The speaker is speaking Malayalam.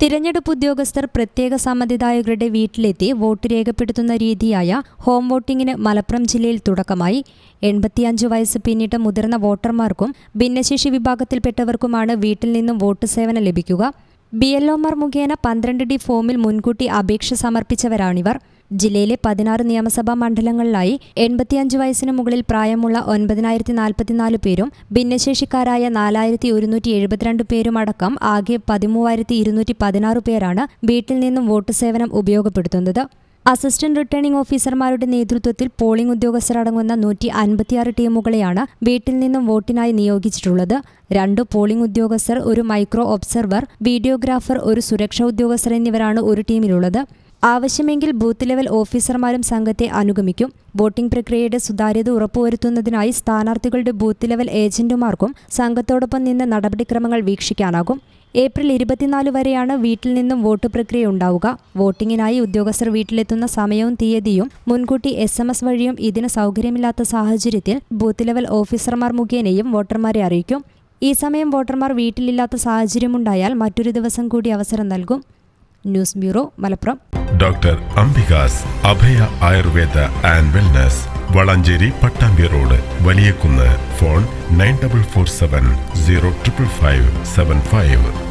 തിരഞ്ഞെടുപ്പ് ഉദ്യോഗസ്ഥർ പ്രത്യേക സമ്മതിദായകരുടെ വീട്ടിലെത്തി വോട്ട് രേഖപ്പെടുത്തുന്ന രീതിയായ ഹോം വോട്ടിംഗിന് മലപ്പുറം ജില്ലയിൽ തുടക്കമായി. എൺപത്തിയഞ്ച് വയസ്സ് പിന്നിട്ട മുതിർന്ന വോട്ടർമാർക്കും ഭിന്നശേഷി വിഭാഗത്തിൽപ്പെട്ടവർക്കുമാണ് വീട്ടിൽ നിന്നും വോട്ട് സേവനം ലഭിക്കുക. ബി എൽ ഒമാർ മുഖേന പന്ത്രണ്ട് ഡി ഫോമിൽ മുൻകൂട്ടി അപേക്ഷ സമർപ്പിച്ചവരാണിവർ. ജില്ലയിലെ പതിനാറ് നിയമസഭാ മണ്ഡലങ്ങളിലായി എൺപത്തിയഞ്ച് വയസ്സിന് മുകളിൽ പ്രായമുള്ള ഒൻപതിനായിരത്തി നാൽപ്പത്തിനാല് പേരും ഭിന്നശേഷിക്കാരായ നാലായിരത്തി ഒരുന്നൂറ്റി എഴുപത്തിരണ്ട് പേരുമടക്കം ആകെ പതിമൂവായിരത്തി ഇരുന്നൂറ്റി പതിനാറ് പേരാണ് വീട്ടിൽ നിന്നും വോട്ട് സേവനം ഉപയോഗപ്പെടുത്തുന്നത്. അസിസ്റ്റന്റ് റിട്ടേണിംഗ് ഓഫീസർമാരുടെ നേതൃത്വത്തിൽ പോളിംഗ് ഉദ്യോഗസ്ഥരടങ്ങുന്ന നൂറ്റി അൻപത്തിയാറ് ടീമുകളെയാണ് വീട്ടിൽ നിന്നും വോട്ടിനായി നിയോഗിച്ചിട്ടുള്ളത്. രണ്ട് പോളിംഗ് ഉദ്യോഗസ്ഥർ ഒരു മൈക്രോ ഒബ്സർവർ വീഡിയോഗ്രാഫർ ഒരു സുരക്ഷാ ഉദ്യോഗസ്ഥർ എന്നിവരാണ് ഒരു ടീമിലുള്ളത്. ആവശ്യമെങ്കിൽ ബൂത്ത് ലെവൽ ഓഫീസർമാരും സംഘത്തെ അനുഗമിക്കും. വോട്ടിംഗ് പ്രക്രിയയുടെ സുതാര്യത ഉറപ്പുവരുത്തുന്നതിനായി സ്ഥാനാർത്ഥികളുടെ ബൂത്ത് ലെവൽ ഏജന്റുമാർക്കും സംഘത്തോടൊപ്പം നിന്ന് നടപടിക്രമങ്ങൾ വീക്ഷിക്കാനാകും. ഏപ്രിൽ ഇരുപത്തിനാല് വരെയാണ് വീട്ടിൽ നിന്നും വോട്ട് പ്രക്രിയ ഉണ്ടാവുക. വോട്ടിങ്ങിനായി ഉദ്യോഗസ്ഥർ വീട്ടിലെത്തുന്ന സമയവും തീയതിയും മുൻകൂട്ടി എസ് എം എസ് വഴിയും ഇതിന് സൗകര്യമില്ലാത്ത സാഹചര്യത്തിൽ ബൂത്ത് ലെവൽ ഓഫീസർമാർ മുഖേനയും വോട്ടർമാരെ അറിയിക്കും. ഈ സമയം വോട്ടർമാർ വീട്ടിലില്ലാത്ത സാഹചര്യമുണ്ടായാൽ മറ്റൊരു ദിവസം കൂടി അവസരം നൽകും. News bureau Malappuram. Doctor Ambika's Abhaya Ayurveda and wellness Valanchery Pattambi road Valiyakunnu phone nine double four seven zero triple five seven five.